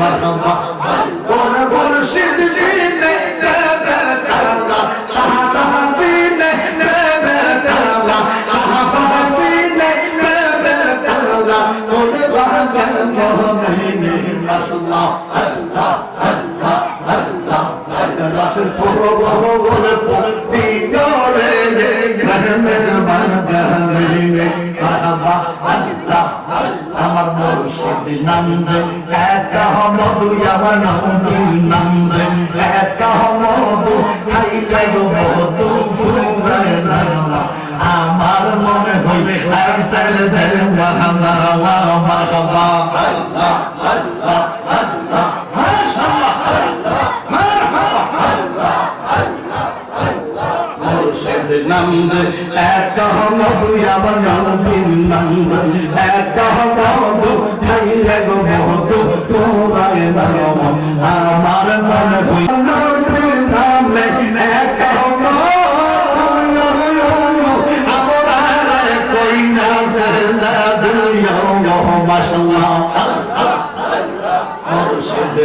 মারহাবা কোন মুর্শিদ দিনে আল্লাহ আল্লাহ রাসূল ফুরবুল ভিতরে আমার নাম যে একা মধু আমার নাম নাম যে একা মধু খাইলে গো ফুরায় না আমার মনে হইবে আইসাল সাল ওয়াহানা ওয়া মারহাবা আল্লাহ আল্লাহ আল্লাহ মাশাআল্লাহ মুর্শিদ নন্দ এক মধু আমার নন্দিন নন্দ এক মধু খাইলে আমার মন হই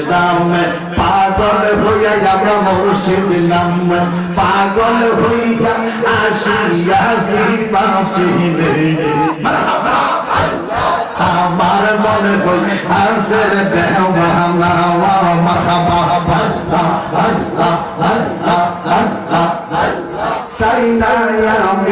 নামে পাগল হইয়া আমরা মুর্শিদ নামে পাগল হইয়া আসিয়া আমার মনে কই আসর দেওয়া আল্লাহ